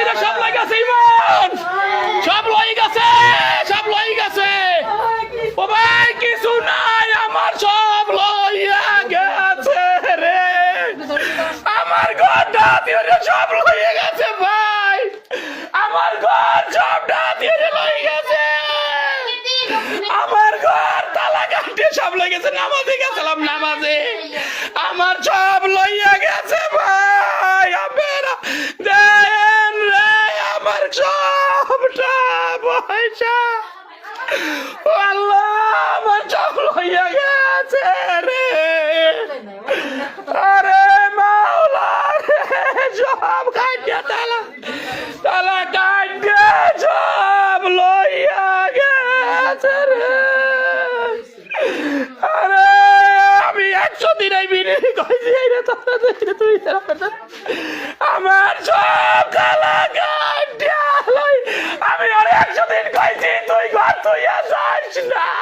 বাকিরা সব লই গেছে, ইমান! সব লই গেছে, সব লই গেছে। ও ভাই, কিছু নাই, আমার সব লইয়া গেছে রে। আমার ঘর ডাতি সব লইয়া গেছে ভাই। আমার ঘর সব ডাতি লই গেছে। আমার ঘর তালা কাটে সব লই গেছে, নামাজে গেছিলাম, নামাজে। আমার সব সবটা পয়সা আল্লাহ আমার সব লইয়া গেছে রে আরে মাওলা রে সব কাটিয়া তালা তালা কাটিয়া সব লইয়া গেছে রে আরে আমি একশো দিন এই বিনি কইছি এই না। আমার সব কালা কাটিয়া লই আমি আর একশো দিন কইছি